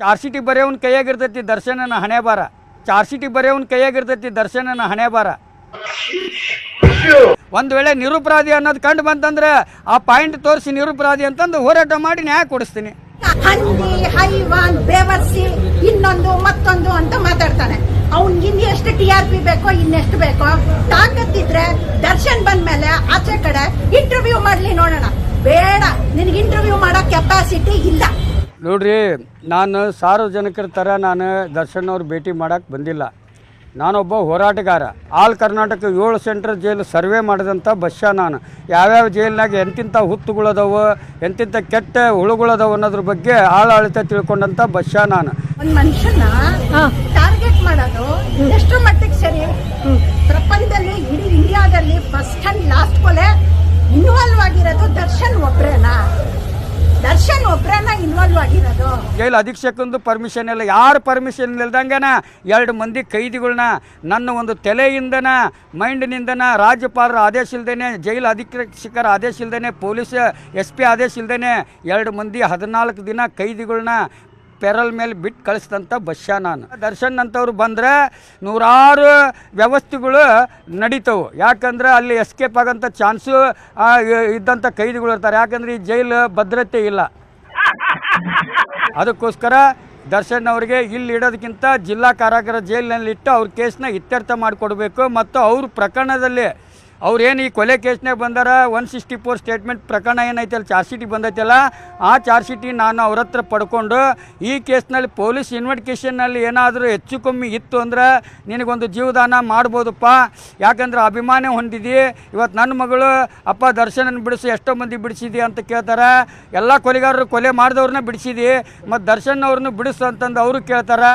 ಚಾರ್ city ಬರೆಯವನ್ ಕೈಯಾಗಿರ್ತೈತಿ ದರ್ಶನನ ಹಣೆ ಬಾರ ಚಾರ್ city ಬರೆಯವನ್ ಕೈಯಾಗಿರ್ತೈತಿ ದರ್ಶನನ ಹಣೆ ಬಾರ ಒಂದು ವೇಳೆ ನಿರುಪರಾಧಿ ಅನ್ನೋದು ಕಂಡು ಬಂತಂದ್ರೆ ಆ ಪಾಯಿಂಟ್ ತೋರಿಸಿ ನಿರುಪರಾಧಿ ಅಂತಂದು ಹೋರಾಟ ಮಾಡಿ ನ್ಯಾಯ ಕೊಡಿಸ್ತೀನಿ. ಹಂದಿ ಹೈವಾನ್, ಬೇವರ್ಸಿ, ಇನ್ನೊಂದು, ಮತ್ತೊಂದು ಅಂತ ಮಾತಾಡ್ತಾನೆ. ಅವ್ನ್ ಇನ್ನೆಷ್ಟು ಟಿ ಆರ್ ಪಿ ಬೇಕೋ, ಇನ್ನೆಷ್ಟು ಬೇಕೋ, ತಾಕತ್ತಿದ್ರೆ ದರ್ಶನ್ ಬಂದ್ಮೇಲೆ ಆಚೆ ಕಡೆ ಇಂಟರ್ವ್ಯೂ ಮಾಡ್ಲಿ ನೋಡೋಣ. ಬೇಡ, ನಿನಗೆ ನೋಡ್ರಿ ನಾನು ಸಾರ್ವಜನಿಕರ ಥರ ನಾನು ದರ್ಶನ್ ಅವ್ರು ಭೇಟಿ ಮಾಡೋಕ್ಕೆ ಬಂದಿಲ್ಲ. ನಾನೊಬ್ಬ ಹೋರಾಟಗಾರ. ಆಲ್ ಕರ್ನಾಟಕ ಏಳು ಸೆಂಟ್ರ್ ಜೈಲು ಸರ್ವೆ ಮಾಡಿದಂಥ ಬಸ್ಸ ನಾನು. ಯಾವ್ಯಾವ ಜೈಲಿನಾಗ ಎಂತಿಂಥ ಹುತ್ತುಗಳದವು ಎಂತಿಂಥ ಕೆಟ್ಟ ಹುಳುಗಳದವು ಅನ್ನೋದ್ರ ಬಗ್ಗೆ ಆಳಾಳಿತ ತಿಳ್ಕೊಂಡಂಥ ಬಸ್ಸ ನಾನು. ಒಂದ್ ಮನುಷ್ಯನ ಟಾರ್ಗೆಟ್ ಮಾಡೋದು ಎಷ್ಟು ಮಟ್ಟಿಗೆ ಸರಿ? ಪ್ರಪಂಚದಲ್ಲಿ ಇಡೀ ಇಂಡಿಯಾದಲ್ಲಿ ಫಸ್ಟ್ ಅಂಡ್ ಲಾಸ್ಟ್ ಕೊಲೆ ಇನ್ವಾಲ್ವ್ ಆಗಿರೋದು ದರ್ಶನ್ ಒಬ್ಬರೇನಾ ದರ್ಶನ್ ಒಬ್ರೇನಾ? ಇನ್ವಾಲ್ವ್ ಜೈಲು ಅಧೀಕ್ಷಕಂದು ಪರ್ಮಿಷನ್ ಇಲ್ಲ ಯಾರು ಪರ್ಮಿಷನ್ ಇಲ್ದಂಗೆನ ಎರಡು ಮಂದಿ ಕೈದಿಗಳನ್ನ ನನ್ನ ಒಂದು ತಲೆಯಿಂದನ, ಮೈಂಡ್ನಿಂದನ ರಾಜ್ಯಪಾಲರ ಆದೇಶ ಇಲ್ದೇನೆ, ಜೈಲು ಅಧೀಕ್ಷಕರ ಆದೇಶ ಇಲ್ದೇನೆ, ಪೊಲೀಸ್ ಎಸ್ ಪಿ ಆದೇಶ ಇಲ್ದೇನೆ ಎರಡು ಮಂದಿ ಹದಿನಾಲ್ಕು ದಿನ ಕೈದಿಗಳನ್ನ ಪೆರಲ್ ಮೇಲೆ ಬಿಟ್ಟು ಕಳಿಸಿದಂಥ ಬಸ್ಯ ನಾನು. ದರ್ಶನ್ ಅಂತವ್ರು ಬಂದರೆ ನೂರಾರು ವ್ಯವಸ್ಥೆಗಳು ನಡೀತವು. ಯಾಕಂದ್ರೆ ಅಲ್ಲಿ ಎಸ್ಕೇಪ್ ಆಗೋಂಥ ಚಾನ್ಸು ಇದ್ದಂಥ ಕೈದಿಗಳು ಇರ್ತಾರೆ. ಯಾಕಂದ್ರೆ ಈ ಜೈಲು ಭದ್ರತೆ ಇಲ್ಲ. ಅದಕ್ಕೋಸ್ಕರ ದರ್ಶನ್ ಅವರಿಗೆ ಇಲ್ಲಿ ಇಡೋದಕ್ಕಿಂತ ಜಿಲ್ಲಾ ಕಾರಾಗೃಹ ಜೈಲಿನಲ್ಲಿ ಇಟ್ಟು ಅವ್ರ ಕೇಸನ್ನ ಇತ್ಯರ್ಥ ಮಾಡಿಕೊಡ್ಬೇಕು ಮತ್ತು ಅವ್ರ ಪ್ರಕರಣದಲ್ಲಿ ಅವ್ರು ಏನು ಈ ಕೊಲೆ ಕೇಸ್ನಾಗ ಬಂದಾರ? ಒನ್ ಸಿಕ್ಸ್ಟಿ ಫೋರ್ ಸ್ಟೇಟ್ಮೆಂಟ್ ಪ್ರಕರಣ ಏನೈತಲ್ಲ ಚಾರ್ಜ್ ಶೀಟಿಗೆ ಬಂದೈತಲ್ಲ? ಆ ಚಾರ್ಜ್ ಶೀಟಿ ನಾನು ಅವ್ರ ಹತ್ರ ಪಡ್ಕೊಂಡು ಈ ಕೇಸ್ನಲ್ಲಿ ಪೊಲೀಸ್ ಇನ್ವೆಸ್ಟಿಗೇಷನ್ನಲ್ಲಿ ಏನಾದರೂ ಹೆಚ್ಚು ಕಮ್ಮಿ ಇತ್ತು ಅಂದ್ರೆ ನಿನಗೊಂದು ಜೀವದಾನ ಮಾಡ್ಬೋದಪ್ಪ. ಯಾಕಂದ್ರೆ ಅಭಿಮಾನ ಹೊಂದಿದಿ. ಇವತ್ತು ನನ್ನ ಮಗಳು, ಅಪ್ಪ ದರ್ಶನನ ಬಿಡಿಸಿ, ಎಷ್ಟೋ ಮಂದಿ ಬಿಡಿಸಿದಿ ಅಂತ ಕೇಳ್ತಾರೆ. ಎಲ್ಲ ಕೊಲೆಗಾರರು ಕೊಲೆ ಮಾಡಿದವ್ರನ್ನ ಬಿಡಿಸಿದಿ. ಮತ್ತು ದರ್ಶನ್ ಅವ್ರನ್ನ ಬಿಡಿಸು ಅಂತಂದು ಅವರು ಕೇಳ್ತಾರೆ.